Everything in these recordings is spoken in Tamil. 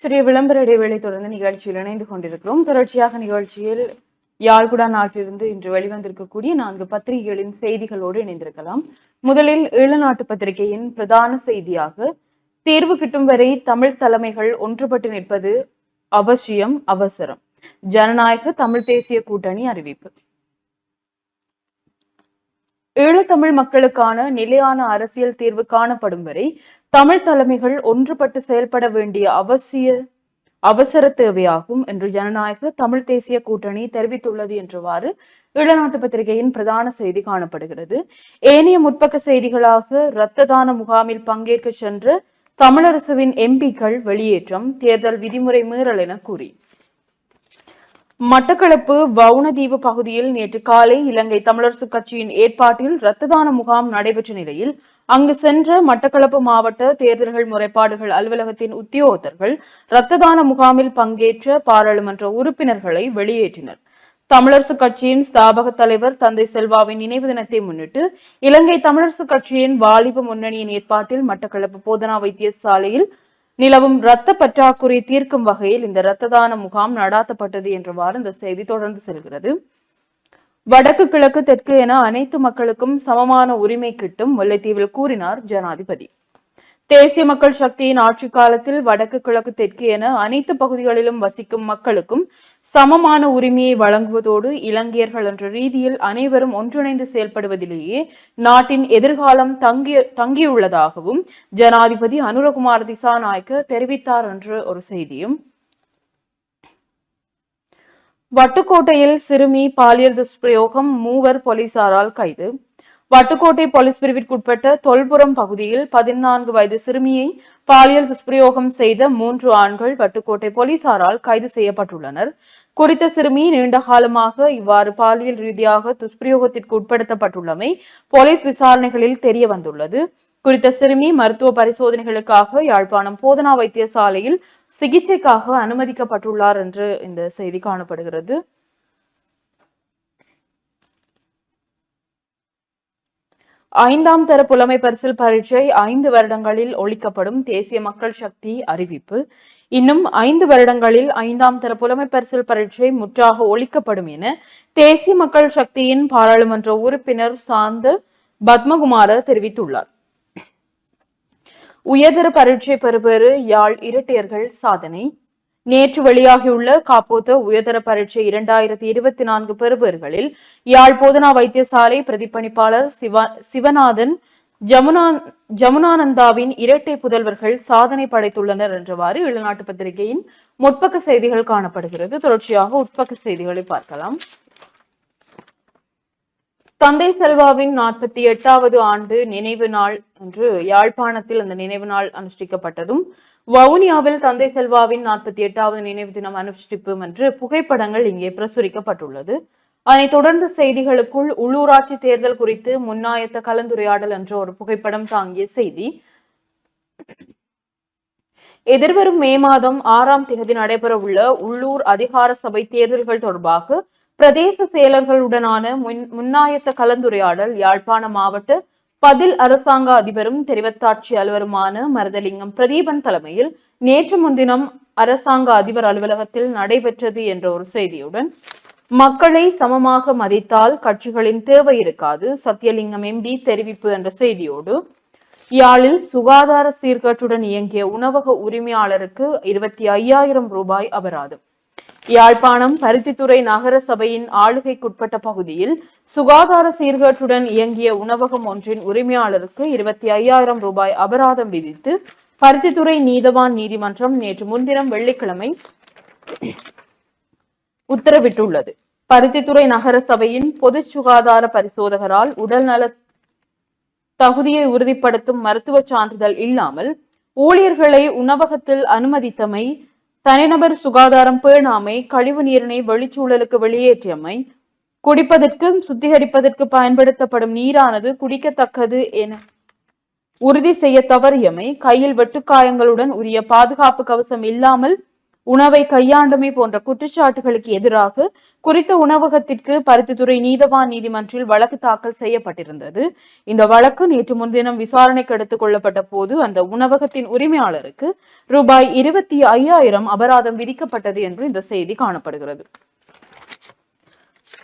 சிறிய விளம்பர இடைவேளை தொடர்ந்து நிகழ்ச்சியில் இணைந்து கொண்டிருக்கிறோம். தொடர்ச்சியாக நிகழ்ச்சியில் யாழ்குடா நாட்டிலிருந்து இன்று வெளிவந்திருக்கக்கூடிய நான்கு பத்திரிகைகளின் செய்திகளோடு இணைந்திருக்கலாம். முதலில் ஈழநாட்டு பத்திரிகையின் பிரதான செய்தியாக தேர்வு கிட்டும் வரை தமிழ் தலைமைகள் ஒன்றுபட்டு நிற்பது அவசியம் அவசரம். ஜனநாயக தமிழ் தேசிய கூட்டணி அறிவிப்பு. ஈழத்தமிழ் மக்களுக்கான நிலையான அரசியல் தீர்வு காணப்படும் வரை தமிழ் தலைமைகள் ஒன்றுபட்டு செயல்பட வேண்டிய அவசிய அவசர தேவையாகும் என்று ஜனநாயக தமிழ் தேசிய கூட்டணி தெரிவித்துள்ளது என்றவாறு ஈழநாட்டு பத்திரிகையின் பிரதான செய்தி காணப்படுகிறது. ஏனைய முற்பக்க செய்திகளாக இரத்த தான முகாமில் பங்கேற்க சென்ற தமிழரசுவின் எம்பிக்கள் வெளியேற்றம் தேர்தல் விதிமுறை மீறல் என கூறி. மட்டக்களப்பு வவுணதீவு பகுதியில் நேற்று காலை இலங்கை தமிழரசு கட்சியின் ஏற்பாட்டில் இரத்த தான முகாம் நடைபெற்ற நிலையில் அங்கு சென்ற மட்டக்களப்பு மாவட்ட தேர்தல்கள் முறைப்பாடுகள் அலுவலகத்தின் உத்தியோகத்தர்கள் இரத்த தான முகாமில் பங்கேற்ற பாராளுமன்ற உறுப்பினர்களை வெளியேற்றினர். தமிழரசு கட்சியின் ஸ்தாபக தலைவர் தந்தை செல்வாவின் நினைவு தினத்தை முன்னிட்டு இலங்கை தமிழரசு கட்சியின் வாலிப முன்னணியின் ஏற்பாட்டில் மட்டக்களப்பு போதனா வைத்தியசாலையில் நிலவும் இரத்த பற்றாக்குறை தீர்க்கும் வகையில் இந்த இரத்த தான முகாம் நடாத்தப்பட்டது என்றவாறு இந்த செய்தி தொடர்ந்து செல்கிறது. வடக்கு கிழக்கு தெற்கு என அனைத்து மக்களுக்கும் சமமான உரிமை கிட்டும் முல்லைத்தீவில் கூறினார் ஜனாதிபதி. தேசிய மக்கள் சக்தியின் ஆட்சி காலத்தில் வடக்கு கிழக்கு தெற்கு என அனைத்து பகுதிகளிலும் வசிக்கும் மக்களுக்கும் சமமான உரிமையை வழங்குவதோடு இலங்கையர்கள் என்ற ரீதியில் அனைவரும் ஒன்றிணைந்து செயல்படுவதிலேயே நாட்டின் எதிர்காலம் தங்கிய தங்கியுள்ளதாகவும் ஜனாதிபதி அனுரகுமார் திசாநாயக்க தெரிவித்தார் என்று ஒரு செய்தியும். வட்டுக்கோட்டையில் சிறுமி பாலியல் துஷ்பிரயோகம் மூவர் போலீசாரால் கைது. வட்டுக்கோட்டை போலீஸ் பிரிவிற்குட்பட்ட தொல்புரம் பகுதியில் பதினான்கு வயது சிறுமியை பாலியல் துஷ்பிரயோகம் செய்த மூன்று ஆண்கள் வட்டுக்கோட்டை போலீசாரால் கைது செய்யப்பட்டுள்ளனர். குறித்த சிறுமி நீண்ட காலமாக இவ்வாறு பாலியல் ரீதியாக துஷ்பிரயோகத்திற்கு உட்படுத்தப்பட்டுள்ளமை போலீஸ் விசாரணைகளில் தெரிய வந்துள்ளது. குறித்த சிறுமி மருத்துவ பரிசோதனைகளுக்காக யாழ்ப்பாணம் போதனா வைத்தியசாலையில் சிகிச்சைக்காக அனுமதிக்கப்பட்டுள்ளார் என்று இந்த செய்தி காணப்படுகிறது. ஐந்தாம் தர புலமை பரிசில் பரீட்சை ஐந்து வருடங்களில் ஒழிக்கப்படும் தேசிய மக்கள் சக்தி அறிவிப்பு. இன்னும் ஐந்து வருடங்களில் ஐந்தாம் தர புலமை பரிசில் பரீட்சை முற்றாக ஒழிக்கப்படும் என தேசிய மக்கள் சக்தியின் பாராளுமன்ற உறுப்பினர் சாந்த பத்மகுமார தெரிவித்துள்ளார். உயர்தர பரீட்சை பெறுபேறு யாழ் இரட்டையர்கள் சாதனை. நேற்று வெளியாகியுள்ள காப்போத்த உயர்தர பரீட்சை இரண்டாயிரத்தி இருபத்தி நான்கு பெறுபர்களில் யாழ் போதனா வைத்தியசாலை பிரதிப்பணிப்பாளர் சிவா சிவநாதன் ஜமுனா ஜமுனானந்தாவின் இரட்டை புதல்வர்கள் சாதனை படைத்துள்ளனர் என்றவாறு இளநாட்டு பத்திரிகையின் முற்பக்க செய்திகள் காணப்படுகிறது. தொடர்ச்சியாக உட்பக்க செய்திகளை பார்க்கலாம். தந்தை செல்வாவின் நாற்பத்தி எட்டாவது ஆண்டு நினைவு நாள் என்று யாழ்ப்பாணத்தில் அந்த நினைவு நாள் அனுஷ்டிக்கப்பட்டதும் வவுனியாவில் தந்தை செல்வாவின் நாற்பத்தி எட்டாவது நினைவு தினம் அனுஷ்டிப்பு என்று புகைப்படங்கள் இங்கே பிரசுரிக்கப்பட்டுள்ளது. அதனைத் தொடர்ந்து செய்திகளுக்குள் உள்ளூராட்சி தேர்தல் குறித்து முன்னாயத்த கலந்துரையாடல் என்ற ஒரு புகைப்படம் தாங்கிய செய்தி. எதிர்வரும் மே மாதம் ஆறாம் தேதி நடைபெறவுள்ள உள்ளூர் அதிகார சபை தேர்தல்கள் தொடர்பாக பிரதேச செயலர்களுடனான முன் முன்னாயத்த கலந்துரையாடல் யாழ்ப்பாண மாவட்ட பதில் அரசாங்க அதிபரும் தெரிவத்தாட்சி அலுவலருமான மருதலிங்கம் பிரதீபன் தலைமையில் நேற்று முன்தினம் அரசாங்க அதிபர் அலுவலகத்தில் நடைபெற்றது என்ற ஒரு செய்தியுடன் மக்களை சமமாக மதித்தால் கட்சிகளின் தேவை இருக்காது சத்தியலிங்கம் எம்பி தெரிவிப்பு என்ற செய்தியோடு யாழில் சுகாதார சீர்கேட்டுடன் இயங்கிய உணவக உரிமையாளருக்கு இருபத்தி ஐயாயிரம் ரூபாய் அபராதம். யாழ்ப்பாணம் பருத்தித்துறை நகர சபையின் ஆளுகைக்குட்பட்ட பகுதியில் சுகாதார சீர்கேட்டுடன் இயங்கிய உணவகம் ஒன்றின் உரிமையாளருக்கு இருபத்தி ஐயாயிரம் ரூபாய் அபராதம் விதித்து பருத்தித்துறை நீதவான் நீதிமன்றம் நேற்று முன்தினம் வெள்ளிக்கிழமை உத்தரவிட்டுள்ளது. பருத்தித்துறை நகர சபையின் பொது சுகாதார பரிசோதகரால் உடல்நல தகுதியை உறுதிப்படுத்தும் மருத்துவ சான்றிதழ் இல்லாமல் ஊழியர்களை உணவகத்தில் அனுமதித்தமை தனிநபர் சுகாதாரம் பேணாமை கழிவு நீரினை வெளிச்சூழலுக்கு வெளியேற்றியமை குடிப்பதற்கும் சுத்திகரிப்பதற்கு பயன்படுத்தப்படும் நீரானது குடிக்கத்தக்கது என உறுதி செய்ய தவறியமை கையில் வெட்டுக்காயங்களுடன் உரிய பாதுகாப்பு கவசம் இல்லாமல் உணவை கையாண்டமை போன்ற குற்றச்சாட்டுகளுக்கு எதிராக குறித்த உணவகத்திற்கு பருத்தித்துறை நீதவான் நீதிமன்றில் வழக்கு தாக்கல் செய்யப்பட்டிருந்தது. இந்த வழக்கு நேற்று முன்தினம் விசாரணைக்கு எடுத்துக் கொள்ளப்பட்ட போது அந்த உணவகத்தின் உரிமையாளருக்கு ரூபாய் இருபத்தி ஐயாயிரம் அபராதம் விதிக்கப்பட்டது என்று இந்த செய்தி காணப்படுகிறது.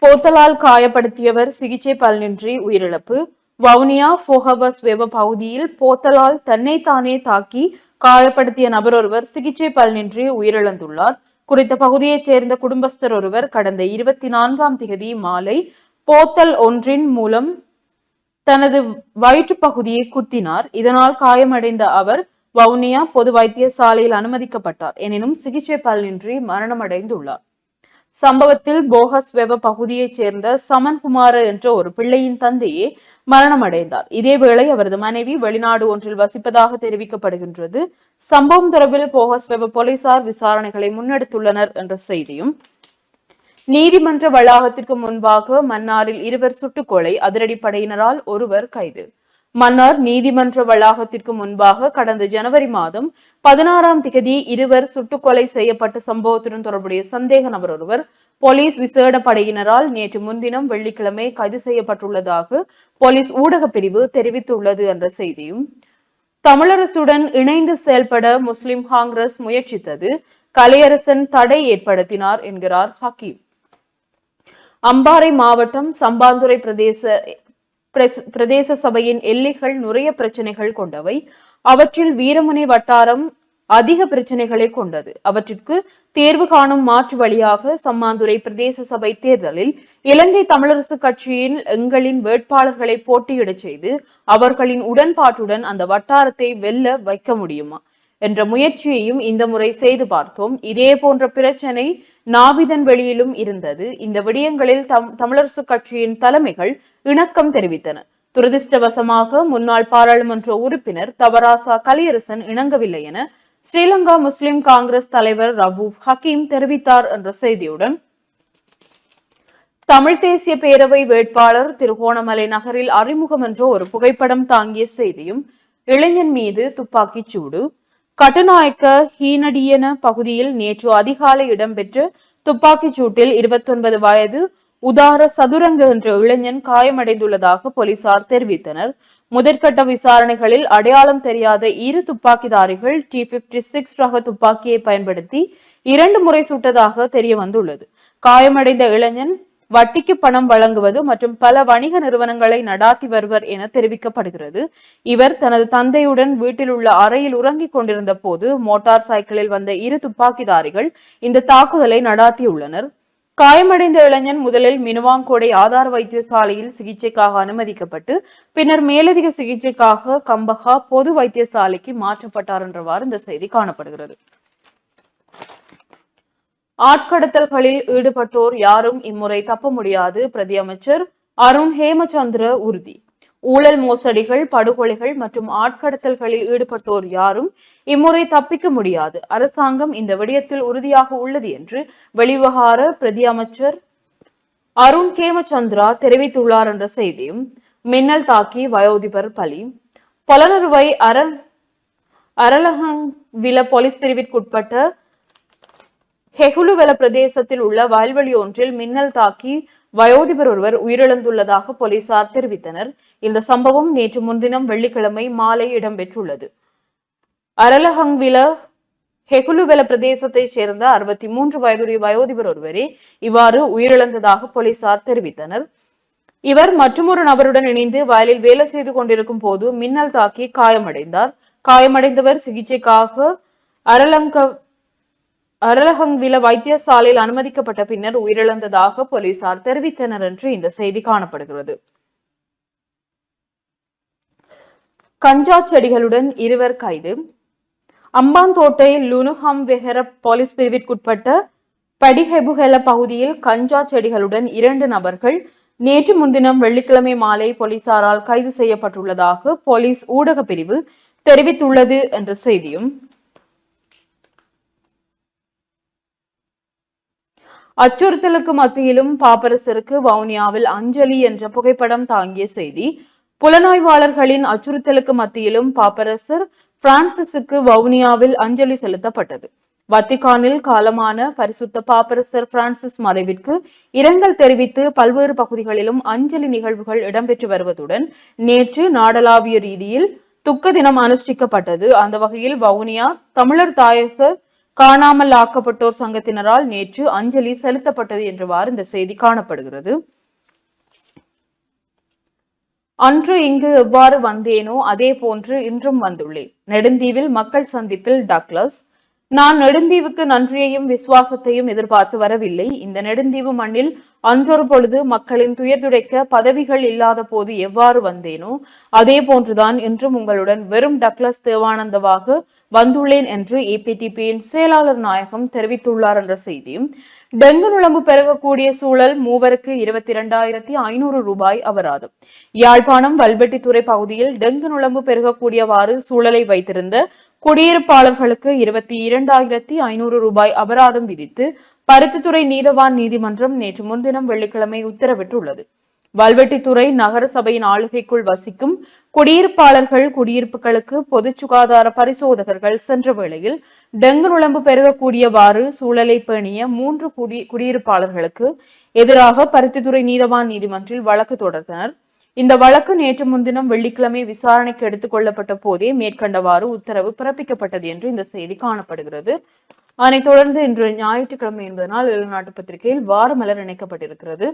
போத்தலால் காயப்படுத்தியவர் சிகிச்சை பலனின்றி உயிரிழப்பு. வவுனியா போகபஸ் வெப பகுதியில் போத்தலால் தன்னைத்தானே தாக்கி காயப்படுத்திய நபர் ஒருவர் சிகிச்சை பலனின்றி உயிரிழந்துள்ளார். குறித்த பகுதியைச் சேர்ந்த குடும்பஸ்தர் ஒருவர் கடந்த இருபத்தி நான்காம் திகதி மாலை போத்தல் ஒன்றின் மூலம் தனது வயிற்று பகுதியை குத்தினார். இதனால் காயமடைந்த அவர் வவுனியா பொது வைத்தியசாலையில் அனுமதிக்கப்பட்டார். எனினும் சிகிச்சை பலனின்றி மரணமடைந்துள்ளார். சம்பவத்தில் போகஸ் வெப பகுதியைச் சேர்ந்த சமன்குமார என்ற ஒரு பிள்ளையின் தந்தையே மரணமடைந்தார். இதேவேளை அவரது மனைவி வெளிநாடு ஒன்றில் வசிப்பதாக தெரிவிக்கப்படுகின்றது. சம்பவம் தொடர்பில் போகஸ் வெப போலீசார் விசாரணைகளை முன்னெடுத்துள்ளனர் என்ற செய்தியும் நீதிமன்ற வளாகத்திற்கு முன்பாக மன்னாரில் இருவர் சுட்டுக்கொலை அதிரடிப்படையினரால் ஒருவர் கைது. மன்னார் நீதிமன்ற வளாகத்திற்கு முன்பாக கடந்த ஜனவரி மாதம் பதினாறாம் திகதி இருவர் சுட்டுக்கொலை செய்யப்பட்ட சம்பவத்துடன் தொடர்புடைய சந்தேக நபர் ஒருவர் போலீஸ் விசேட படையினரால் நேற்று முன்தினம் வெள்ளிக்கிழமை கைது செய்யப்பட்டுள்ளதாக போலீஸ் ஊடகப் பிரிவு தெரிவித்துள்ளது என்ற செய்தியும் தமிழரசுடன் இணைந்து செயல்பட முஸ்லிம் காங்கிரஸ் முயற்சித்தது கலையரசன் தடை ஏற்படுத்தினார் என்கிறார் ஹக்கீம். அம்பாறை மாவட்டம் சம்பாந்துறை பிரதேச பிரதேச சபையின் எல்லைகள் நிறைய பிரச்சனைகள் கொண்டவை. அவற்றில் வீரமுனை வட்டாரம் அதிக பிரச்சனைகளை கொண்டது. அவற்றிற்கு தேர்வு காணும் மாற்று வழியாக சம்மாந்துறை பிரதேச சபை தேர்தலில் இலங்கை தமிழரசு கட்சியின் எங்களின் வேட்பாளர்களை போட்டியிடச் செய்து அவர்களின் உடன்பாட்டுடன் அந்த வட்டாரத்தை வெல்ல வைக்க முடியுமா? என்ற முயற்சியையும் இந்த முறை செய்து பார்த்தோம். இதே போன்ற பிரச்சனை நாவிதன் வெளியிலும் இருந்தது. இந்த விடயங்களில் தம் தமிழரசு கட்சியின் தலைமைகள் இணக்கம் தெரிவித்தன. துரதிருஷ்டவசமாக முன்னாள் பாராளுமன்ற உறுப்பினர் தவராசா கலியரசன் இணங்கவில்லை என ஸ்ரீலங்கா முஸ்லிம் காங்கிரஸ் தலைவர் ரவூப் ஹக்கீம் தெரிவித்தார் என்ற செய்தியுடன் தமிழ் தேசிய பேரவை வேட்பாளர் திருகோணமலை நகரில் அறிமுகம் என்ற ஒரு புகைப்படம் தாங்கிய செய்தியும் இளைஞன் மீது துப்பாக்கிச் சூடு கட்டுநாயக்க ஹீனடியன பகுதியில் நேற்று அதிகாலை இடம்பெற்ற துப்பாக்கிச் சூட்டில் இருபத்தொன்பது வயது உதார சதுரங்க என்ற இளைஞன் காயமடைந்துள்ளதாக போலீசார் தெரிவித்தனர். முதற்கட்ட விசாரணைகளில் அடையாளம் தெரியாத இரு துப்பாக்கிதாரிகள் டி பிப்டி சிக்ஸ் ரக துப்பாக்கியை பயன்படுத்தி இரண்டு முறை சுட்டதாக தெரிய வந்துள்ளது காயமடைந்த இளைஞன் வட்டிக்கு பணம் வழங்குவது மற்றும் பல வணிக நிறுவனங்களை நடாத்தி வருவர் என தெரிவிக்கப்படுகிறது. இவர் தனது தந்தையுடன் வீட்டில் உள்ள அறையில் உறங்கிக் கொண்டிருந்த போது மோட்டார் சைக்கிளில் வந்த இரு துப்பாக்கிதாரிகள் இந்த தாக்குதலை நடாத்தியுள்ளனர். காயமடைந்த இளைஞன் முதலில் மினுவாங்கோடை ஆதார வைத்தியசாலையில் சிகிச்சைக்காக அனுமதிக்கப்பட்டு பின்னர் மேலதிக சிகிச்சைக்காக கம்பஹா பொது வைத்தியசாலைக்கு மாற்றப்பட்டார் என்றவாறு இந்த செய்தி காணப்படுகிறது. ஆட்கடத்தல்களில் ஈடுபட்டோர் யாரும் இம்முறை தப்ப முடியாது பிரதி அமைச்சர் அருண் ஹேமச்சந்திர உறுதி. ஊழல் மோசடிகள் படுகொலைகள் மற்றும் ஆட்கடத்தல்களில் ஈடுபட்டோர் யாரும் இம்முறை தப்பிக்க முடியாது. அரசாங்கம் இந்த விடயத்தில் உறுதியாக உள்ளது என்று வெளிவகார பிரதி அமைச்சர் அருண் கேமச்சந்திரா தெரிவித்துள்ளார் என்ற செய்தியும் மின்னல் தாக்கி வயோதிபர் பலி. பலனருவை அர அரலகங்கில போலீஸ் பிரிவிற்குட்பட்ட ஹெகுலுவெல பிரதேசத்தில் உள்ள வயல்வெளி ஒன்றில் மின்னல் தாக்கி வயோதிபர் ஒருவர் உயிரிழந்துள்ளதாக போலீசார் தெரிவித்தனர். இந்த சம்பவம் நேற்று முன்தினம் வெள்ளிக்கிழமை மாலை இடம்பெற்றுள்ளது. அரலஹங்வில ஹெகுலுவெல பிரதேசத்தைச் சேர்ந்த அறுபத்தி மூன்று வயதுடைய வயோதிபர் ஒருவரே இவ்வாறு உயிரிழந்ததாக போலீசார் தெரிவித்தனர். இவர் மற்றொரு நபருடன் இணைந்து வயலில் வேலை செய்து கொண்டிருக்கும் போது மின்னல் தாக்கி காயமடைந்தார். காயமடைந்தவர் சிகிச்சைக்காக அரலங்க அரலகங்வில வைத்தியசாலையில் அனுமதிக்கப்பட்ட பின்னர் உயிரிழந்ததாக போலீசார் தெரிவித்தனர் என்று இந்த செய்தி காணப்படுகிறது. கஞ்சா செடிகளுடன் இருவர் கைது. அம்பாந்தோட்டை லுனுஹம் வெஹர போலீஸ் பிரிவிற்குட்பட்ட படிஹெபுஹெல பகுதியில் கஞ்சா செடிகளுடன் இரண்டு நபர்கள் நேற்று முன்தினம் வெள்ளிக்கிழமை மாலை போலீசாரால் கைது செய்யப்பட்டுள்ளதாக போலீஸ் ஊடக பிரிவு தெரிவித்துள்ளது என்ற செய்தியும் அச்சுறுத்தலுக்கு மத்தியிலும் பாப்பரசருக்கு வவுனியாவில் அஞ்சலி என்ற புகைப்படம் தாங்கிய செய்தி. புலனாய்வாளர்களின் அச்சுறுத்தலுக்கு மத்தியிலும் பாப்பரசர் பிரான்சிஸுக்கு வவுனியாவில் அஞ்சலி செலுத்தப்பட்டது. வத்திகானில் காலமான பரிசுத்த பாப்பரசர் பிரான்சிஸ் மறைவிற்கு இரங்கல் தெரிவித்து பல்வேறு பகுதிகளிலும் அஞ்சலி நிகழ்வுகள் இடம்பெற்று வருவதுடன் நேற்று நாடளாவிய ரீதியில் துக்க தினம் அனுஷ்டிக்கப்பட்டது. அந்த வகையில் வவுனியா தமிழர் தாயக காணாமல் ஆக்கப்பட்டோர் சங்கத்தினரால் நேற்று அஞ்சலி செலுத்தப்பட்டது என்றவாறு இந்த செய்தி காணப்படுகிறது. அன்று இங்கு எவ்வாறு வந்தேனோ அதே போன்று இன்றும் வந்துள்ளேன். நெடுந்தீவில் மக்கள் சந்திப்பில் டக்ளஸ் நான் நெடுந்தீவுக்கு நன்றியையும் விசுவாசத்தையும் எதிர்பார்த்து வரவில்லை. இந்த நெடுந்தீவு மண்ணில் அன்றொரு பொழுது மக்களின் துயர்துடைக்க பதவிகள் இல்லாத போது எவ்வாறு வந்தேனோ அதே போன்றுதான் இன்றும் உங்களுடன் வெறும் டக்ளஸ் தேவானந்தவாக வந்துள்ளேன் என்று ஏபிடிபியின் செயலாளர் நாயகம் தெரிவித்துள்ளார் என்ற செய்தியும் டெங்கு நுழம்பு பெருகக்கூடிய சூழல் மூவருக்கு இருபத்தி இரண்டாயிரத்தி ஐநூறு ரூபாய் அபராதம். யாழ்ப்பாணம் வல்வெட்டித்துறை பகுதியில் டெங்கு நுழம்பு பெருகக்கூடியவாறு சூழலை வைத்திருந்த குடியிருப்பாளர்களுக்கு இருபத்தி இரண்டாயிரத்தி ஐநூறு ரூபாய் அபராதம் விதித்து பருத்தித்துறை நீதவான் நீதிமன்றம் நேற்று முன்தினம் வெள்ளிக்கிழமை உத்தரவிட்டுள்ளது. வல்வெட்டித்துறை நகர சபையின் ஆளுகைக்குள் வசிக்கும் குடியிருப்பாளர்கள் குடியிருப்புகளுக்கு பொது சுகாதார பரிசோதகர்கள் சென்ற வேளையில் டெங்கு நுழம்பு பெருகக்கூடியவாறு சூழலை பேணிய மூன்று குடி குடியிருப்பாளர்களுக்கு எதிராக பருத்தித்துறை நீதவான் நீதிமன்றில் வழக்கு தொடர்ந்தனர். இந்த வழக்கு நேற்று முன்தினம் வெள்ளிக்கிழமை விசாரணைக்கு எடுத்துக் கொள்ளப்பட்ட போதே மேற்கண்டவாறு உத்தரவு பிறப்பிக்கப்பட்டது என்று இந்த செய்தி காணப்படுகிறது. அதனைத் தொடர்ந்து இன்று ஞாயிற்றுக்கிழமை என்பதனால் எழுநாட்டு பத்திரிகையில் வாரமலர் இணைக்கப்பட்டிருக்கிறது.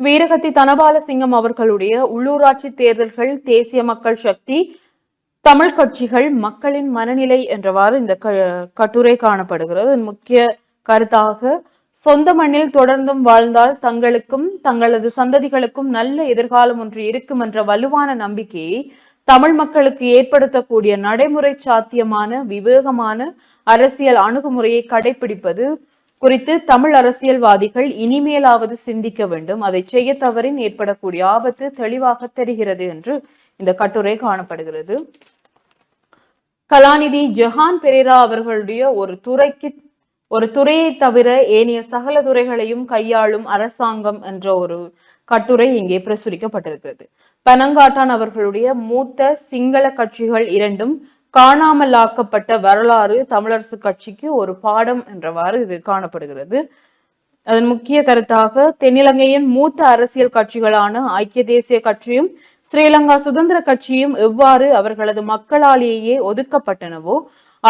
வீரகத்தி தனபால சிங்கம் அவர்களுடைய உள்ளூராட்சி தேர்தல்கள் தேசிய மக்கள் சக்தி தமிழ் கட்சிகள் மக்களின் மனநிலை என்றவாறு இந்த கட்டுரை காணப்படுகிறது. முக்கிய கருத்தாக சொந்த மண்ணில் தொடர்ந்தும் வாழ்ந்தால் தங்களுக்கும் தங்களது சந்ததிகளுக்கும் நல்ல எதிர்காலம் ஒன்று இருக்கும் என்ற வலுவான நம்பிக்கையை தமிழ் மக்களுக்கு ஏற்படுத்தக்கூடிய நடைமுறை சாத்தியமான விவேகமான அரசியல் அணுகுமுறையை கடைபிடிப்பது குறித்து தமிழ் அரசியல்வாதிகள் இனிமேலாவது சிந்திக்க வேண்டும். அதை செய்ய தவறின் ஏற்படக்கூடிய ஆபத்து தெளிவாக தெரிகிறது என்று இந்த கட்டுரை காணப்படுகிறது. கலாநிதி ஜஹான் பெரேரா அவர்களுடைய ஒரு துறைக்கு ஒரு துறையை தவிர ஏனைய சகல துறைகளையும் கையாளும் அரசாங்கம் என்ற ஒரு கட்டுரை இங்கே பிரசுரிக்கப்பட்டிருக்கிறது. பனங்காட்டான் அவர்களுடைய மூத்த சிங்கள கட்சிகள் இரண்டும் காணாமலாக்கப்பட்ட வரலாறு தமிழரசு கட்சிக்கு ஒரு பாடம் என்றவாறு இது காணப்படுகிறது. அதன் முக்கிய கருத்தாக தென்னிலங்கையின் மூத்த அரசியல் கட்சிகளான ஐக்கிய தேசிய கட்சியும் ஸ்ரீலங்கா சுதந்திர கட்சியும் எவ்வாறு அவர்களது மக்களாலேயே ஒதுக்கப்பட்டனவோ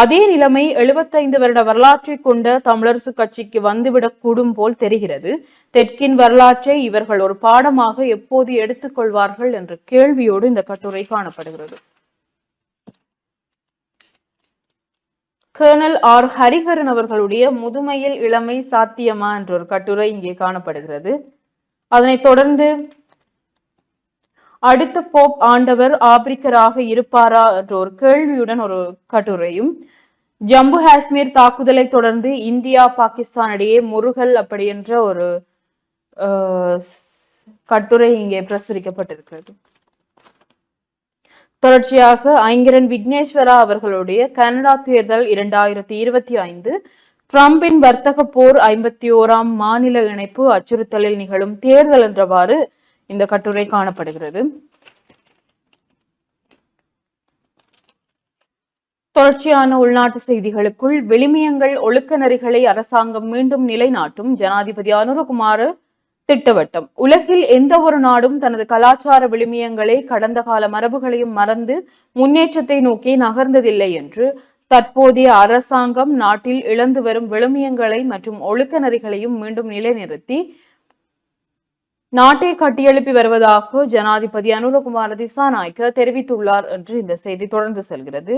அதே நிலைமை எழுபத்தைந்து வருட வரலாற்றை கொண்ட தமிழரசு கட்சிக்கு வந்துவிடக் கூடும் போல் தெரிகிறது. தெற்கின் வரலாற்றை இவர்கள் ஒரு பாடமாக எப்போது எடுத்துக்கொள்வார்கள் என்ற கேள்வியோடு இந்த கட்டுரை காணப்படுகிறது. Kernel R. ஹரிஹரன் அவர்களுடைய முதுமையில் இளமை சாத்தியமா என்ற ஒரு கட்டுரை இங்கே காணப்படுகிறது. அதனைத் தொடர்ந்து அடுத்த போப் ஆண்டவர் ஆப்பிரிக்கராக இருப்பாரா என்ற ஒரு கேள்வியுடன் ஒரு கட்டுரையும் ஜம்மு காஷ்மீர் தாக்குதலை தொடர்ந்து இந்தியா பாகிஸ்தான் இடையே முருகல் அப்படி என்ற ஒரு கட்டுரை இங்கே பிரசுரிக்கப்பட்டிருக்கிறது. தொடர்ச்சியாக ஐங்கரன் விக்னேஸ்வரா அவர்களுடைய கனடா தேர்தல் இரண்டாயிரத்தி இருபத்தி ஐந்து டிரம்பின் வர்த்தக போர் ஐம்பத்தி ஓராம் மாநில இணைப்பு அச்சுறுத்தலில் நிகழும் தேர்தல் என்றவாறு இந்த கட்டுரை காணப்படுகிறது. தொடர்ச்சியான உள்நாட்டு செய்திகளுக்குள் விளிமியங்கள் ஒழுக்க நெறிகளை அரசாங்கம் மீண்டும் நிலைநாட்டும். ஜனாதிபதி அனுரகுமார திட்டவட்டம். உலகில் எந்த ஒரு நாடும் தனது கலாச்சார விளிமியங்களை கடந்த கால மரபுகளையும் மறந்து முன்னேற்றத்தை நோக்கி நகர்ந்ததில்லை என்று தற்போதைய அரசாங்கம் நாட்டில் இழந்து வரும் விழுமியங்களை மற்றும் ஒழுக்க நெறிகளையும் மீண்டும் நிலைநிறுத்தி நாட்டை கட்டியெழுப்பி வருவதாக ஜனாதிபதி அனுரகுமார திசாநாயக்க தெரிவித்துள்ளார் என்று இந்த செய்தி தொடர்ந்து செல்கிறது.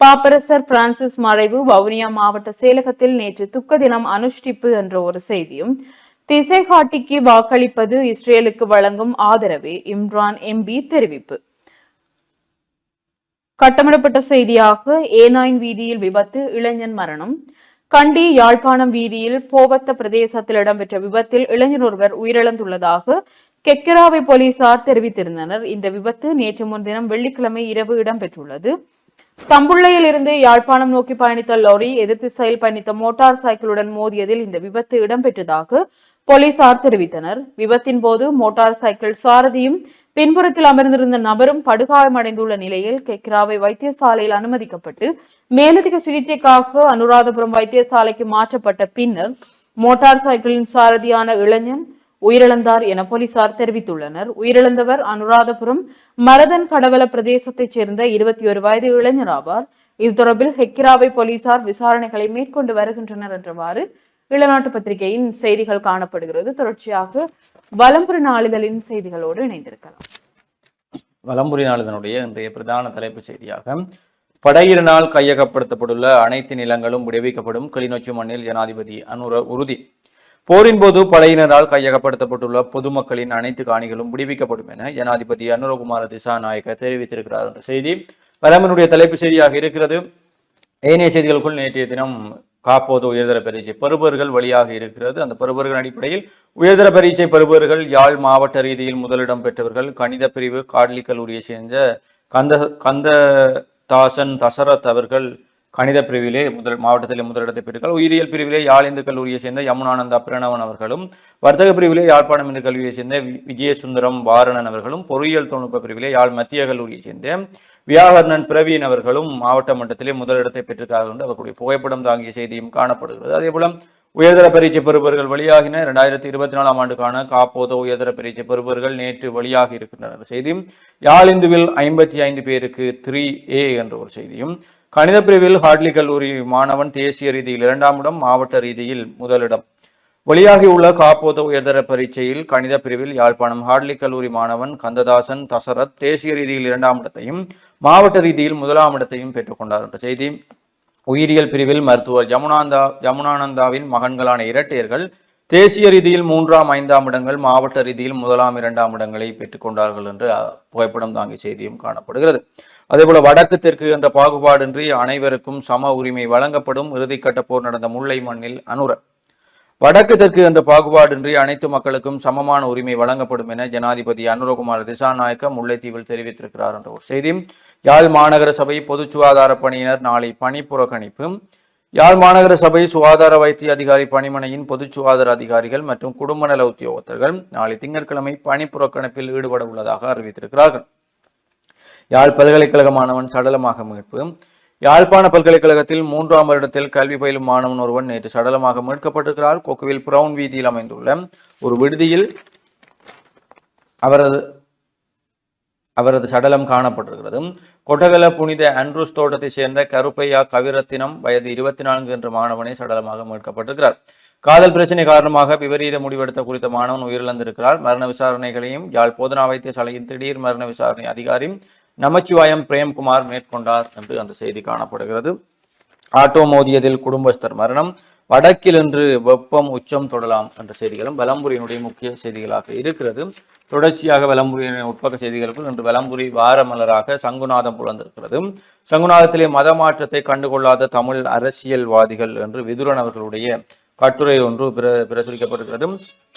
பாப்பரசர் பிரான்சிஸ் மறைவு வவுனியா மாவட்ட செயலகத்தில் நேற்று துக்க தினம் அனுஷ்டிப்பு என்ற ஒரு செய்தியும் திசை காட்டிக்கு வாக்களிப்பது இஸ்ரேலுக்கு வழங்கும் ஆதரவே இம்ரான் எம்பி தெரிவிப்பு. கட்டமிடப்பட்ட செய்தியாக ஏனாயின் வீதியில் விபத்து இளைஞன் மரணம் கண்டி யாழ்ப்பாணம் வீதியில் போவத்த பிரதேசத்தில் இடம்பெற்ற விபத்தில் இளைஞர் ஒருவர் உயிரிழந்துள்ளதாக கெக்கராவை போலீசார் தெரிவித்திருந்தனர். இந்த விபத்து நேற்று முன்தினம் வெள்ளிக்கிழமை இரவு இடம்பெற்றுள்ளது. தம்புள்ளையில் இருந்து யாழ்ப்பாணம் நோக்கி பயணித்த லாரி எதிர்த்திசையில் பயணித்த மோட்டார் சைக்கிளுடன் மோதியதில் இந்த விபத்து இடம்பெற்றதாக போலீசார் தெரிவித்தனர். விபத்தின் போது மோட்டார் சைக்கிள் சாரதியும் பின்புறத்தில் அமர்ந்திருந்த நபரும் படுகாயமடைந்துள்ள நிலையில் கெக்ராவை வைத்தியசாலையில் அனுமதிக்கப்பட்டு மேலதிக சிகிச்சைக்காக அனுராதபுரம் வைத்தியசாலைக்கு மாற்றப்பட்ட பின்னர் மோட்டார் சைக்கிளின் சாரதியான இளைஞன் உயிரிழந்தார் என போலீசார் தெரிவித்துள்ளனர். உயிரிழந்தவர் அனுராதபுரம் மரதன் கடவல பிரதேசத்தைச் சேர்ந்த இருபத்தி ஒரு வயது இளைஞர் ஆவார். இது தொடர்பில் ஹெக்கிராவை போலீசார் விசாரணைகளை மேற்கொண்டு வருகின்றனர் என்றவாறு இளநாட்டு பத்திரிகையின் செய்திகள் காணப்படுகிறது. தொடர்ச்சியாக வலம்புரி நாளிதழின் செய்திகளோடு இணைந்திருக்கலாம். வலம்புரி நாளிதனுடைய இன்றைய பிரதான தலைப்பு செய்தியாக படையினால் கையகப்படுத்தப்பட்டுள்ள அனைத்து நிலங்களும் விடுவிக்கப்படும். கிளிநொச்சி மண்ணில் ஜனாதிபதி அனுர உறுதி. போரின் போது படையினரால் கையகப்படுத்தப்பட்டுள்ள பொதுமக்களின் அனைத்து காணிகளும் விடுவிக்கப்படும் என ஜனாதிபதி அனுரகுமார திசாநாயக்க தெரிவித்திருக்கிறார் என்ற செய்தி பிரதமனுடைய தலைப்பு செய்தியாக இருக்கிறது. ஏனைய செய்திகளுக்குள் நேற்றைய தினம் காப்போது உயர்தர பரீட்சை பெறுபவர்கள் வழியாக இருக்கிறது. அந்த பெறுபவர்கள் அடிப்படையில் உயர்தர பரீட்சை பெறுபவர்கள் யாழ் மாவட்ட ரீதியில் முதலிடம் பெற்றவர்கள் கணித பிரிவு காடலி கல்லூரியை சேர்ந்த கந்த கந்த தாசன் தசரத் அவர்கள் கணித பிரிவிலே முதல் மாவட்டத்திலே முதலிடத்தை பெற்றார்கள் உயிரியல் பிரிவிலே யாழ் இந்து கல்லூரியை சேர்ந்த யமுனானந்தா பிரணவன் அவர்களும் வர்த்தக பிரிவிலே யாழ்ப்பாணம் இந்து கல்வியை சேர்ந்த விஜயசுந்தரம் வாரணன் அவர்களும் பொறியியல் தொழில்நுட்ப பிரிவிலே யாழ் மத்திய கல்லூரியை சேர்ந்த வியாகர்ணன் பிரவீன் அவர்களும் மாவட்ட மட்டத்திலே முதலிடத்தை பெற்றிருக்கார்கள் என்று அவர்களுடைய புகைப்படம் தாங்கிய செய்தியும் காணப்படுகிறது. அதே போல உயர்தர பரீட்சை பெறுபவர்கள் வெளியாகின. இரண்டாயிரத்தி இருபத்தி நாலாம் ஆண்டுக்கான காப்போத உயர்தர பரீட்சை பெறுபவர்கள் நேற்று வெளியாகி இருக்கின்றனர். என்ற செய்தியும் யாழிந்துவில் ஐம்பத்தி ஐந்து பேருக்கு த்ரீ ஏ என்ற ஒரு செய்தியும் கணித பிரிவில் ஹாட்லி கல்லூரி மாணவன் தேசிய ரீதியில் இரண்டாம் இடம் மாவட்ட ரீதியில் முதலிடம் வெளியாகியுள்ள காப்போத உயர்தர பரீட்சையில் கணித பிரிவில் யாழ்ப்பாணம் ஹார்ட்லி கல்லூரி மாணவன் கந்ததாசன் தசரத் தேசிய ரீதியில் இரண்டாம் இடத்தையும் மாவட்ட ரீதியில் முதலாம் இடத்தையும் பெற்றுக்கொண்டார் என்ற செய்தி. உயிரியல் பிரிவில் மருத்துவர் யமுனாந்தா யமுனானந்தாவின் மகன்களான இரட்டையர்கள் தேசிய ரீதியில் மூன்றாம் ஐந்தாம் இடங்கள் மாவட்ட ரீதியில் முதலாம் இரண்டாம் இடங்களை பெற்றுக்கொண்டார்கள் என்று புகைப்படம் தாங்கி செய்தியும் காணப்படுகிறது. அதேபோல வடக்கு தெற்கு என்ற பாகுபாடின்றி அனைவருக்கும் சம உரிமை வழங்கப்படும் இறுதிக்கட்ட போர் நடந்த முல்லை மண்ணில் அனுர. வடக்கு தெற்கு என்ற பாகுபாடின்றி அனைத்து மக்களுக்கும் சமமான உரிமை வழங்கப்படும் என ஜனாதிபதி அனுரகுமார் திசாநாயக்க முல்லைத்தீவில் தெரிவித்திருக்கிறார் என்ற ஒரு செய்தி. யாழ் மாநகர சபை பொது சுகாதார பணியினர் நாளை பணி புறக்கணிப்பு. யாழ் மாநகர சபை சுகாதார வைத்திய அதிகாரி பணிமனையின் பொது சுகாதார அதிகாரிகள் மற்றும் குடும்ப நல உத்தியோகத்தர்கள் நாளை திங்கட்கிழமை பணி புறக்கணிப்பில் ஈடுபட உள்ளதாக அறிவித்திருக்கிறார்கள். யாழ் பல்கலைக்கழக மாணவன் சடலமாக மீட்பு. யாழ்ப்பாண பல்கலைக்கழகத்தில் மூன்றாம் வருடத்தில் கல்வி பயிலும் மாணவன் ஒருவன் நேற்று சடலமாக மீட்கப்பட்டிருக்கிறார். கொக்குவில் பிரவுன் வீதியில் அமைந்துள்ள ஒரு விடுதியில் அவரது அவரது சடலம் காணப்பட்டிருக்கிறது. கொட்டகல புனித அண்ட்ரூஸ் தோட்டத்தைச் சேர்ந்த கருப்பையா கவிரத்தினம் வயது இருபத்தி நான்கு என்ற மாணவனை சடலமாக மீட்கப்பட்டிருக்கிறார். காதல் பிரச்சனை காரணமாக விபரீத முடிவெடுத்த குறித்த மாணவன் உயிரிழந்திருக்கிறார். மரண விசாரணைகளையும் யாழ் போதனா வைத்தியசாலையின் திடீர் மரண விசாரணை அதிகாரி நமச்சிவாயம் பிரேம்குமார் மேற்கொண்டார் என்று அந்த செய்தி காணப்படுகிறது. ஆட்டோ மோதியதில் குடும்பஸ்தர் மரணம். வடக்கில் இன்று வெப்பம் உச்சம் தொடலாம் என்ற செய்திகளும் வலம்புரியினுடைய முக்கிய செய்திகளாக இருக்கிறது. தொடர்ச்சியாக வலம்புரியின் உட்பக்க செய்திகளுக்குள் இன்று வலம்புரி வாரமலராக சங்குநாதம் புலந்திருக்கிறது. சங்குநாதத்திலே மத மாற்றத்தை கண்டுகொள்ளாத தமிழ் அரசியல்வாதிகள் என்று விதுரன் அவர்களுடைய கட்டுரை ஒன்று பிர பிரசுரிக்கப்பட்டிருக்கிறது.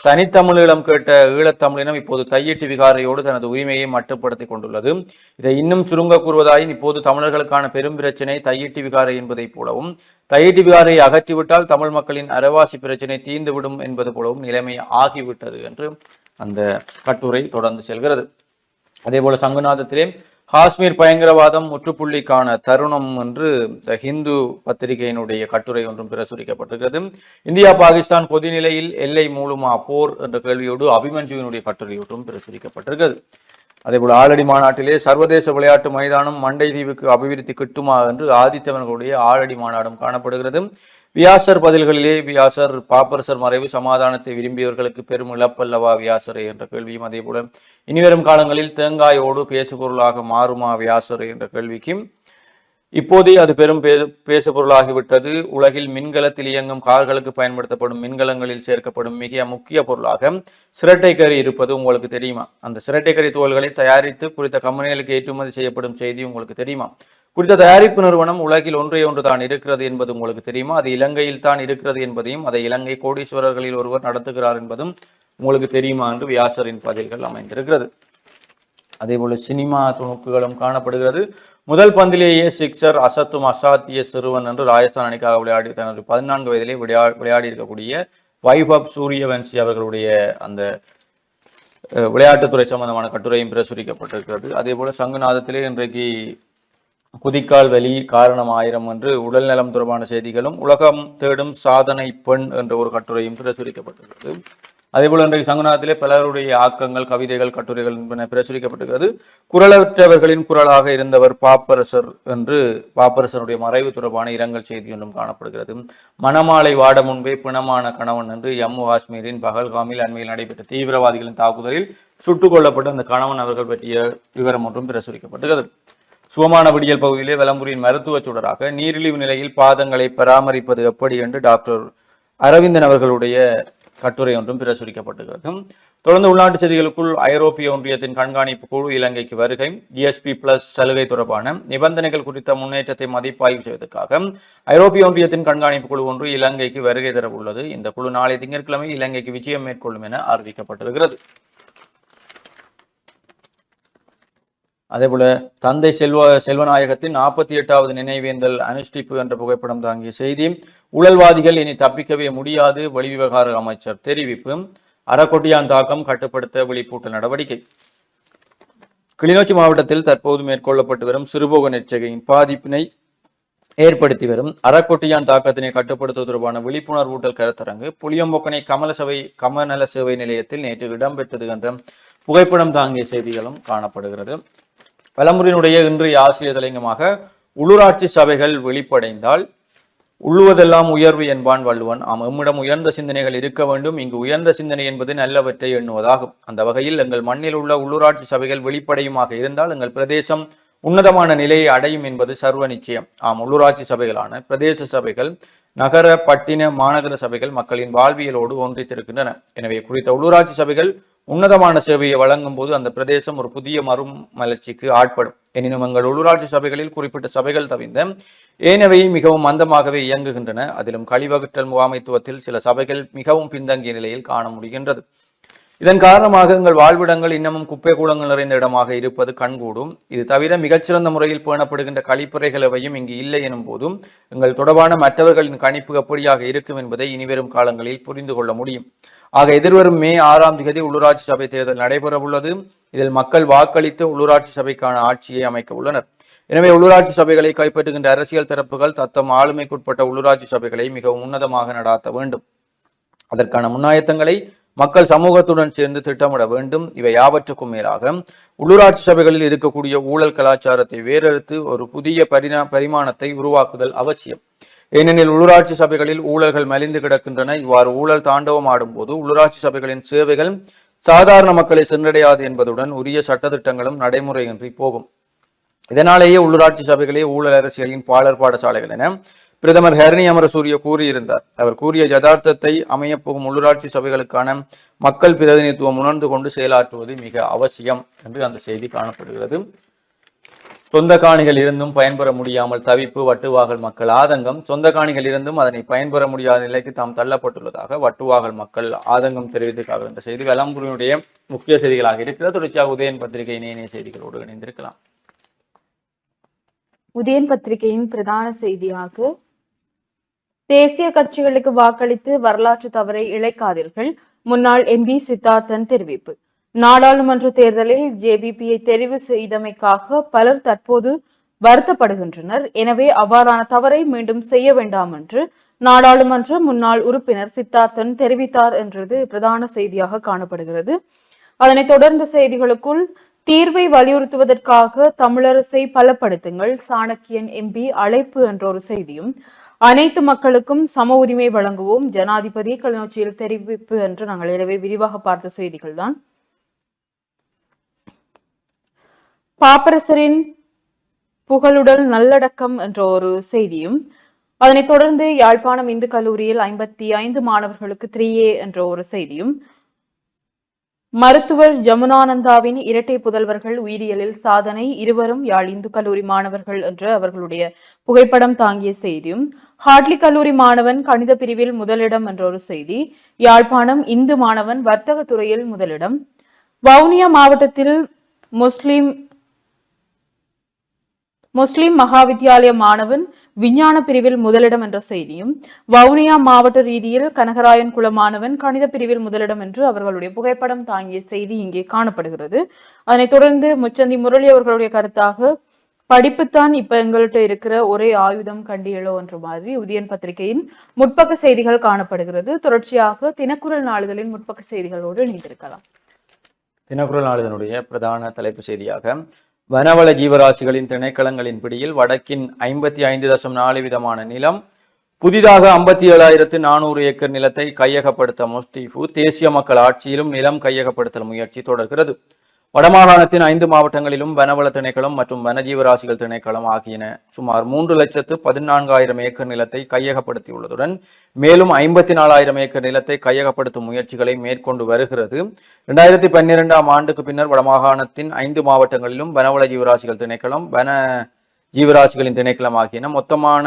தனித்தமிழீழம் கேட்ட ஈழத்தமிழினம் இப்போது கையெட்டி விகாரையோடு தனது உரிமையை மட்டுப்படுத்தி கொண்டுள்ளது. இதை இன்னும் சுருங்க கூறுவதாயின் இப்போது தமிழர்களுக்கான பெரும் பிரச்சனை தையிட்டி விகாரை என்பதைப் போலவும் தையிட்டி விகாரையை அகற்றிவிட்டால் தமிழ் மக்களின் அரவாசி பிரச்சனை தீர்ந்துவிடும் என்பது போலவும் நிலைமை ஆகிவிட்டது என்று அந்த கட்டுரை தொடர்ந்து செல்கிறது. அதே போல சங்குநாதத்திலே காஷ்மீர் பயங்கரவாதம் முற்றுப்புள்ளிக்கான தருணம் என்று த ஹிந்து பத்திரிகையினுடைய கட்டுரை ஒன்றும் பிரசுரிக்கப்பட்டிருக்கிறது. இந்தியா பாகிஸ்தான் கொதிநிலையில் எல்லை மூலுமா போர் என்ற கேள்வியோடு அபிமன்யுவினுடைய கட்டுரை ஒன்றும் பிரசுரிக்கப்பட்டிருக்கிறது. அதேபோல் ஆலடி மாநாட்டிலே சர்வதேச விளையாட்டு மைதானம் மண்டை தீவுக்கு அபிவிருத்தி கிட்டுமா என்று ஆதித்தவர்களுடைய ஆலடி மாநாடும் காணப்படுகிறது. வியாசர் பதில்களிலே வியாசர் பாப்பரசர் மறைவு சமாதானத்தை விரும்பியவர்களுக்கு பெரும் இழப்பல்லவா வியாசரே என்ற கேள்வியும் அதே போல இனிவரும் காலங்களில் தேங்காயோடு பேசுபொருளாக மாறுமா வியாசரே என்ற கேள்விக்கும் இப்போதே அது பெரும் பே பேசுபொருளாகிவிட்டது. உலகில் மின்கலத்தில் இயங்கும் கார்களுக்கு பயன்படுத்தப்படும் மின்கலங்களில் சேர்க்கப்படும் மிக முக்கிய பொருளாக சிரட்டை கறி இருப்பது உங்களுக்கு தெரியுமா? அந்த சிரட்டை கறி தோல்களை தயாரித்து குறித்த கம்பெனிகளுக்கு ஏற்றுமதி செய்யப்படும் செய்தி உங்களுக்கு தெரியுமா? குறித்த தயாரிப்பு நிறுவனம் உலகில் ஒன்றே ஒன்று தான் இருக்கிறது என்பது உங்களுக்கு தெரியுமா? அது இலங்கையில் தான் இருக்கிறது என்பதையும் அதை இலங்கை கோடீஸ்வரர்களில் ஒருவர் நடத்துகிறார் என்பதும் உங்களுக்கு தெரியுமா என்று வியாசரின் பதில்கள் அமைந்திருக்கிறது. அதே போல சினிமா துணுக்குகளும் காணப்படுகிறது. முதல் பந்திலேயே சிக்ஸர் அசத்தும் அசாத்திய சிறுவன் என்று ராஜஸ்தான் அணிக்காக விளையாடி தனது பதினான்கு வயதிலே விளையா விளையாடி இருக்கக்கூடிய வைபப் சூரியவன்சி அவர்களுடைய அந்த அஹ், விளையாட்டுத்துறை சம்பந்தமான கட்டுரையும் பிரசுரிக்கப்பட்டிருக்கிறது. அதே போல சங்குநாதத்திலே இன்றைக்கு குதிக்கால் வலி காரணம் ஆயிரம் என்று உடல்நலம் தொடர்பான செய்திகளும் உலகம் தேடும் சாதனை பெண் என்ற ஒரு கட்டுரையும் பிரசுரிக்கப்பட்டிருக்கிறது. அதேபோல் இன்றைக்கு சங்கநாதத்திலே பலருடைய ஆக்கங்கள் கவிதைகள் கட்டுரைகள் என்பன பிரசுரிக்கப்பட்டிருக்கிறது. குரலற்றவர்களின் குரலாக இருந்தவர் பாப்பரசர் என்று பாப்பரசருடைய மறைவு தொடர்பான இரங்கல் செய்தி ஒன்றும் காணப்படுகிறது. மணமாலை வாட முன்பே பிணமான கணவன் என்று ஜம்மு காஷ்மீரின் பகல்காமில் அண்மையில் நடைபெற்ற தீவிரவாதிகளின் தாக்குதலில் சுட்டுக் கொல்லப்பட்ட அந்த கணவன் அவர்கள் பற்றிய விவரம் ஒன்றும் பிரசுரிக்கப்பட்டிருக்கிறது. சுவமான விடியல் பகுதியிலே விளம்புரியின் மருத்துவ சுடராக நீரிழிவு நிலையில் பாதங்களை பராமரிப்பது எப்படி என்று டாக்டர் அரவிந்தன் அவர்களுடைய கட்டுரை ஒன்றும் பிரசுரிக்கப்பட்டுகிறது தொடர்ந்து உள்நாட்டு செய்திகளுக்குள் ஐரோப்பிய ஒன்றியத்தின் கண்காணிப்பு குழு இலங்கைக்கு வருகை. ஜிஎஸ்பி பிளஸ் சலுகை தொடர்பான நிபந்தனைகள் குறித்த முன்னேற்றத்தை மதிப்பாய்வு செய்வதற்காக ஐரோப்பிய ஒன்றியத்தின் கண்காணிப்பு குழு ஒன்று இலங்கைக்கு வருகை தர உள்ளது இந்த குழு நாளை திங்கட்கிழமை இலங்கைக்கு விஜயம் மேற்கொள்ளும் என அறிவிக்கப்பட்டிருக்கிறது. அதே போல தந்தை செல்வ செல்வநாயகத்தின் நாற்பத்தி எட்டாவது நினைவேந்தல் அனுஷ்டிப்பு என்ற புகைப்படம் தாங்கிய செய்தி. ஊழல்வாதிகள் இனி தப்பிக்கவே முடியாது வெளிவிவகார அமைச்சர் தெரிவிப்பு. அறக்கொட்டியான் தாக்கம் கட்டுப்படுத்த வெளிப்பூட்டல் நடவடிக்கை. கிளிநொச்சி மாவட்டத்தில் தற்போது மேற்கொள்ளப்பட்டு வரும் சிறுபோக எச்சரிக்கையின் பாதிப்பினை ஏற்படுத்தி வரும் அறக்கொட்டியான் தாக்கத்தினை கட்டுப்படுத்துவது தொடர்பான விழிப்புணர்வூட்டல் கருத்தரங்கு புளியம்பொக்கனை கமல சபை கமநல சேவை நிலையத்தில் நேற்று இடம்பெற்றது என்ற புகைப்படம் தாங்கிய செய்திகளும் காணப்படுகிறது. பலமுறையினுடைய இன்றைய ஆசிரியர் தலைங்கமாக உள்ளூராட்சி சபைகள் வெளிப்படைந்தால் உள்ளுவதெல்லாம் உயர்வு என்பான் வள்ளுவன். ஆம் எம்மிடம் உயர்ந்த சிந்தனைகள் இருக்க வேண்டும். இங்கு உயர்ந்த சிந்தனை என்பது நல்லவற்றை எண்ணுவதாகும். அந்த வகையில் எங்கள் மண்ணில் உள்ள உள்ளூராட்சி சபைகள் வெளிப்படையுமாக இருந்தால் எங்கள் பிரதேசம் உன்னதமான நிலையை அடையும் என்பது சர்வ நிச்சயம். ஆம் உள்ளூராட்சி சபைகளான பிரதேச சபைகள் நகர பட்டின மாநகர சபைகள் மக்களின் வாழ்வியலோடு ஒன்றித்திருக்கின்றன. எனவே குறித்த உள்ளூராட்சி சபைகள் உன்னதமான சேவையை வழங்கும் போது அந்த பிரதேசம் ஒரு புதிய மறுமலர்ச்சிக்கு ஆட்படும். எனினும் எங்கள் உள்ளூராட்சி சபைகளில் குறிப்பிட்ட சபைகள் தவிர்ந்த ஏனவை மிகவும் மந்தமாகவே இயங்குகின்றன. அதிலும் கழிவகற்றல் முகாமைத்துவத்தில் சில சபைகள் மிகவும் பின்தங்கிய நிலையில் காண முடிகின்றது. இதன் காரணமாக எங்கள் வாழ்விடங்கள் இன்னமும் குப்பை கூலங்கள் நிறைந்த இடமாக இருப்பது கண்கூடும். இது தவிர மிகச்சிறந்த முறையில் பேணப்படுகின்ற கழிப்பறைகள் எவையும் இங்கு இல்லை எனும் போதும் எங்கள் தொடர்பான மற்றவர்களின் கணிப்பு எப்படியாக இருக்கும் என்பதை இனிவரும் காலங்களில் புரிந்து கொள்ள முடியும். ஆக எதிர்வரும் மே ஆறாம் தேதி உள்ளூராட்சி சபை தேர்தல் நடைபெறவுள்ளது. இதில் மக்கள் வாக்களித்து உள்ளூராட்சி சபைக்கான ஆட்சியை அமைக்க உள்ளனர். எனவே உள்ளூராட்சி சபைகளை கைப்பற்றுகின்ற அரசியல் தரப்புகள் தத்தம் ஆளுமைக்குட்பட்ட உள்ளூராட்சி சபைகளை மிக உன்னதமாக நடாத்த வேண்டும். அதற்கான முன்னாயத்தங்களை மக்கள் சமூகத்துடன் சேர்ந்து திட்டமிட வேண்டும். இவை யாவற்றுக்கும் மேலாக உள்ளூராட்சி சபைகளில் இருக்கக்கூடிய ஊழல் கலாச்சாரத்தை வேறறுத்து ஒரு புதிய பரிணா பரிமாணத்தை உருவாக்குதல் அவசியம். ஏனெனில் உள்ளூராட்சி சபைகளில் ஊழல்கள் மலிந்து கிடக்கின்றன. இவ்வாறு ஊழல் தாண்டவம் ஆடும்போது உள்ளூராட்சி சபைகளின் சேவைகள் சாதாரண மக்களை சென்றடையாது என்பதுடன் உரிய சட்டத்திட்டங்களும் நடைமுறையின்றி போகும். இதனாலேயே உள்ளூராட்சி சபைகளே ஊழல் அரசியலின் பாலர் பாடசாலைகள் என பிரதமர் ஹரணி அமரசூரிய கூறியிருந்தார். அவர் கூறிய யதார்த்தத்தை அமையப்போகும் உள்ளூராட்சி சபைகளுக்கான மக்கள் பிரதிநிதித்துவம் உணர்ந்து கொண்டு செயலாற்றுவது மிக அவசியம் என்று அந்த செய்தி காணப்படுகிறது. சொந்த காணிகள் இருந்தும் பயன்பெற முடியாமல் தவிப்பு வட்டுவாகல் மக்கள் ஆதங்கம். சொந்த காணிகள் இருந்தும் அதனை பயன்பெற முடியாத நிலைக்கு தாம் தள்ளப்பட்டுள்ளதாக வட்டுவாகல் மக்கள் ஆதங்கம் தெரிவித்திருக்கார்கள் என்ற செய்தி வெலம்புரியுடைய முக்கிய செய்திகளாக இருக்கிறது. தொடர்ச்சியாக உதயன் பத்திரிகை இணைய செய்திகளோடு இணைந்திருக்கலாம். உதயன் பத்திரிகையின் பிரதான செய்தியாக தேசிய கட்சிகளுக்கு வாக்களித்து வரலாற்று தவறை இழைக்காதீர்கள். முன்னாள் எம்பி சித்தார்த்தன் தெரிவிப்பு. நாடாளுமன்ற தேர்தலில் ஜேபிபியை தெரிவு செய்தமைக்காக பலர் தற்போது வருத்தப்படுகின்றனர். எனவே அவ்வாறான தவறை மீண்டும் செய்ய வேண்டாம் என்று நாடாளுமன்ற முன்னாள் உறுப்பினர் சித்தார்த்தன் தெரிவித்தார் என்றது பிரதான செய்தியாக காணப்படுகிறது. அதனைத் தொடர்ந்த செய்திகளுக்குள் தீர்வை வலியுறுத்துவதற்காக தமிழரசை பலப்படுத்துங்கள். சாணக்கியன் எம்பி அழைப்பு என்ற ஒரு செய்தியும் அனைத்து மக்களுக்கும் சம உரிமை வழங்குவோம். ஜனாதிபதி கிளிநொச்சியில் தெரிவிப்பு என்று நாங்கள் எனவே விரிவாக பார்த்த செய்திகள் தான் பாப்பரசரின் புகழுடல் நல்லடக்கம் என்ற ஒரு செய்தியும் அதனைத் தொடர்ந்து யாழ்ப்பாணம் இந்து கல்லூரியில் ஐம்பத்தி ஐந்து மாணவர்களுக்கு த்ரீ ஏ என்ற ஒரு செய்தியும் மருத்துவர் ஜமுனானந்தாவின் இரட்டை புதல்வர்கள் உயிரியலில் சாதனை இருவரும் யாழ் இந்து கல்லூரி மாணவர்கள் என்ற அவர்களுடைய புகைப்படம் தாங்கிய செய்தியும் ஹாட்லி கல்லூரி மாணவன் கணித பிரிவில் முதலிடம் என்ற ஒரு செய்தி யாழ்ப்பாணம் இந்து மாணவன் வர்த்தக துறையில் முதலிடம். வவுனியா மாவட்டத்தில் முஸ்லிம் முஸ்லிம் மகாவித்யாலய மாணவன் விஞ்ஞான பிரிவில் முதலிடம் என்ற செய்தியும் வவுனியா மாவட்ட ரீதியில் கனகராயன் குல மாணவன் கணித பிரிவில் முதலிடம் என்று அவர்களுடைய புகைப்படம் தாங்கிய செய்தி இங்கே காணப்படுகிறது. அதனைத் தொடர்ந்து முச்சந்தி முரளி அவர்களுடைய கருத்தாக படிப்புத்தான் இப்ப எங்கள்கிட்ட இருக்கிற ஒரே ஆயுதம் கண்டியலோ என்ற மாதிரி உதயன் பத்திரிகையின் முற்பக்க செய்திகள் காணப்படுகிறது. தொடர்ச்சியாக தினக்குரல் நாளிதழின் முற்பக்க செய்திகளோடு இணைந்திருக்கலாம். தினக்குரல் நாளிதனுடைய பிரதான தலைப்பு செய்தியாக வனவள ஜீவராசிகளின் திணைக்களங்களின் பிடியில் வடக்கின் ஐம்பத்தி ஐந்து தசம் நாலு விதமான நிலம் புதிதாக ஐம்பத்தி ஏழாயிரத்து நானூறு ஏக்கர் நிலத்தை கையகப்படுத்த முஸ்தீஃபு தேசிய மக்கள் ஆட்சியிலும் நிலம் கையகப்படுத்தல் முயற்சி தொடர்கிறது. வடமாகாணத்தின் ஐந்து மாவட்டங்களிலும் வனவள திணைக்களம் மற்றும் வனஜீவராசிகள் திணைக்களம் ஆகியன சுமார் மூன்று லட்சத்து பதினான்காயிரம் ஏக்கர் நிலத்தை கையகப்படுத்தியுள்ளதுடன் மேலும் ஐம்பத்தி நாலாயிரம் ஏக்கர் நிலத்தை கையகப்படுத்தும் முயற்சிகளை மேற்கொண்டு வருகிறது. இரண்டாயிரத்தி பன்னிரெண்டாம் ஆண்டுக்கு பின்னர் வடமாகாணத்தின் ஐந்து மாவட்டங்களிலும் வனவள ஜீவராசிகள் திணைக்களம் வன ஜீவராசிகளின் திணைக்களம் ஆகியன மொத்தமான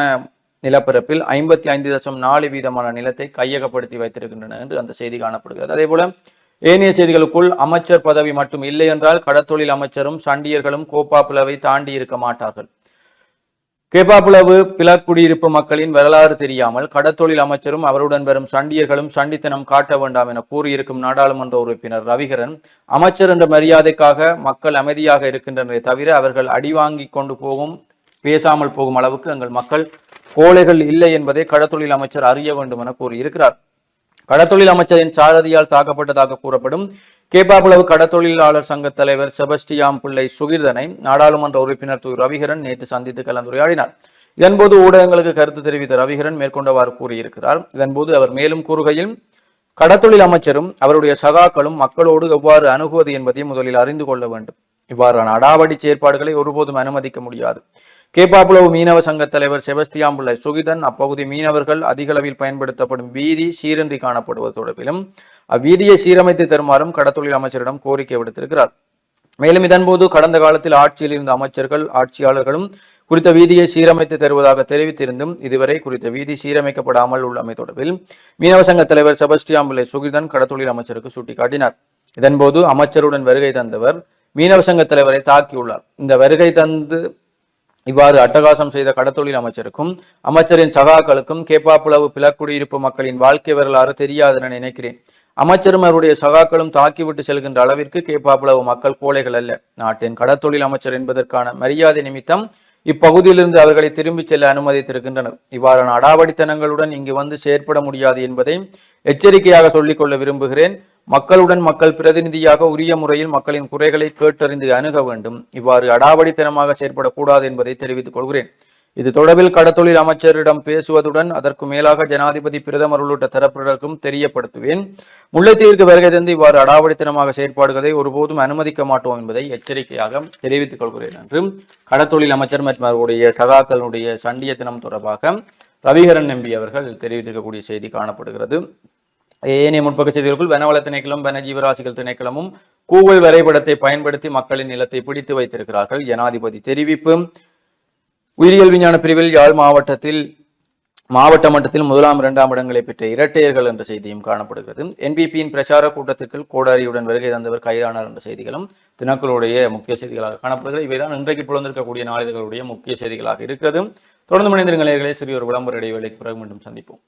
நிலப்பரப்பில் ஐம்பத்தி ஐந்து தசம் நாலு வீதமான நிலத்தை கையகப்படுத்தி வைத்திருக்கின்றன என்று அந்த செய்தி காணப்படுகிறது. அதே போல ஏனைய செய்திகளுக்குள் அமைச்சர் பதவி மட்டும் இல்லை என்றால் கடத்தொழில் அமைச்சரும் சண்டியர்களும் கோப்பாப்புலவை தாண்டி இருக்க மாட்டார்கள். கேப்பாப்புலவு பிளக்குடியிருப்பு மக்களின் வரலாறு தெரியாமல் கடத்தொழில் அமைச்சரும் அவருடன் வரும் சண்டியர்களும் சண்டித்தனம் காட்ட வேண்டாம் என கூறியிருக்கும் நாடாளுமன்ற உறுப்பினர் ரவிகரன் அமைச்சர் என்ற மரியாதைக்காக மக்கள் அமைதியாக இருக்கின்றனரை தவிர அவர்கள் அடிவாங்கி கொண்டு போகும் பேசாமல் போகும் அளவுக்கு எங்கள் மக்கள் கோழைகள் இல்லை என்பதை கடத்தொழில் அமைச்சர் அறிய வேண்டும் என கூறியிருக்கிறார். கடத்தொழில் அமைச்சரின் சாரதியால் தாக்கப்பட்டதாக கூறப்படும் கேப்பாபுளவு கடத்தொழிலாளர் சங்க தலைவர் செபஸ்டியாம் பிள்ளை சுகிர்தனை நாடாளுமன்ற உறுப்பினர் து ரவிகரன் நேற்று சந்தித்து கலந்துரையாடினார். இதன்போது ஊடகங்களுக்கு கருத்து தெரிவித்த ரவிகரன் மேற்கொண்டவாறு கூறியிருக்கிறார். இதன்போது அவர் மேலும் கூறுகையில் கடத்தொழில் அமைச்சரும் அவருடைய சகாக்களும் மக்களோடு எவ்வாறு அணுகுவது என்பதை முதலில் அறிந்து கொள்ள வேண்டும். இவ்வாறான அடாவடி செயற்பாடுகளை ஒருபோதும் அனுமதிக்க முடியாது. கேப்பாப்புலவு மீனவ சங்க தலைவர் செபஸ்தியாம்புள்ள சுகிதன் அப்பகுதி மீனவர்கள் அதிகளவில் பயன்படுத்தப்படும் வீதி சீரன்றி காணப்படுவது தொடர்பிலும் அவ்வீதியை சீரமைத்து தருமாறும் கடத்தொழில் அமைச்சரிடம் கோரிக்கை விடுத்திருக்கிறார். மேலும் இதன்போது கடந்த காலத்தில் ஆட்சியில் இருந்த அமைச்சர்கள் ஆட்சியாளர்களும் குறித்த வீதியை சீரமைத்து தருவதாக தெரிவித்திருந்தும் இதுவரை குறித்த வீதி சீரமைக்கப்படாமல் உள்ளமை தொடர்பில் மீனவ சங்க தலைவர் செபஸ்டியாம்பிள்ளை சுகிதன் கடத்தொழில் அமைச்சருக்கு சுட்டிக்காட்டினார். இதன்போது அமைச்சருடன் வருகை தந்தவர் மீனவ சங்க தலைவரை தாக்கியுள்ளார். இந்த வருகை தந்து இவ்வாறு அட்டகாசம் செய்த கடத்தொழில் அமைச்சருக்கும் அமைச்சரின் சகாக்களுக்கும் கேப்பாப்புலவு பிளக்குடியிருப்பு மக்களின் வாழ்க்கை வரலாறு தெரியாது என நினைக்கிறேன். அமைச்சரும் அவருடைய சகாக்களும் தாக்கிவிட்டு செல்கின்ற அளவிற்கு கேப்பாப்புலவு மக்கள் கோழைகள் அல்ல. நாட்டின் கடத்தொழில் அமைச்சர் என்பதற்கான மரியாதை நிமித்தம் இப்பகுதியிலிருந்து அவர்களை திரும்பிச் செல்ல அனுமதித்திருக்கின்றனர். இவ்வாறான அடாவடித்தனங்களுடன் இங்கு வந்து செயற்பட முடியாது என்பதை எச்சரிக்கையாக சொல்லிக்கொள்ள விரும்புகிறேன். மக்களுடன் மக்கள் பிரதிநிதியாக உரிய முறையில் மக்களின் குறைகளை கேட்டறிந்து அணுக வேண்டும். இவ்வாறு அடாவடித்தனமாக செயற்படக்கூடாது என்பதை தெரிவித்துக் கொள்கிறேன். இது தொடர்பில் கடத்தொழில் அமைச்சரிடம் பேசுவதுடன் அதற்கு மேலாக ஜனாதிபதி பிரதமர் உள்ளிட்ட தரப்பினருக்கும் தெரியப்படுத்துவேன். முல்லைத்தீவிற்கு வருகை தந்து இவ்வாறு அடாவடித்தனமாக செயற்பாடுகளை ஒருபோதும் அனுமதிக்க மாட்டோம் என்பதை எச்சரிக்கையாக தெரிவித்துக் கொள்கிறேன் என்றும் கடத்தொழில் அமைச்சர் மற்றும் அவருடைய சகாக்களுடைய சண்டியத்தினம் தொடர்பாக ரவிகரன் நம்பி அவர்கள் தெரிவித்திருக்கக்கூடிய செய்தி காணப்படுகிறது. ஏனைய முற்பக்க செய்திகளுக்குள் வனவள திணைக்களம் வன ஜீவராசிகள் திணைக்களமும் கூகுள் வரைபடத்தை பயன்படுத்தி மக்களின் நிலத்தை பிடித்து வைத்திருக்கிறார்கள். ஜனாதிபதி தெரிவிப்பு. உயிரியல் விஞ்ஞான பிரிவில் யாழ் மாவட்டத்தில் மாவட்ட மட்டத்தில் முதலாம் இரண்டாம் இடங்களை பெற்ற இரட்டையர்கள் என்ற செய்தியும் காணப்படுகிறது. என்பிபியின் பிரச்சார கூட்டத்திற்கு கோடாரியுடன் வருகை தந்தவர் கைதானார் என்ற செய்திகளும் தினக்களுடைய முக்கிய செய்திகளாக காணப்படுகிறது. இவைதான் இன்றைக்கு புலந்திருக்கக்கூடிய நாளிதழ்களுடைய முக்கிய செய்திகளாக இருக்கிறது. தொடர்ந்து மனிதர்களே சிறிய ஒரு விளம்பர இடைவேளைக்கு பிறகு மீண்டும் சந்திப்போம்.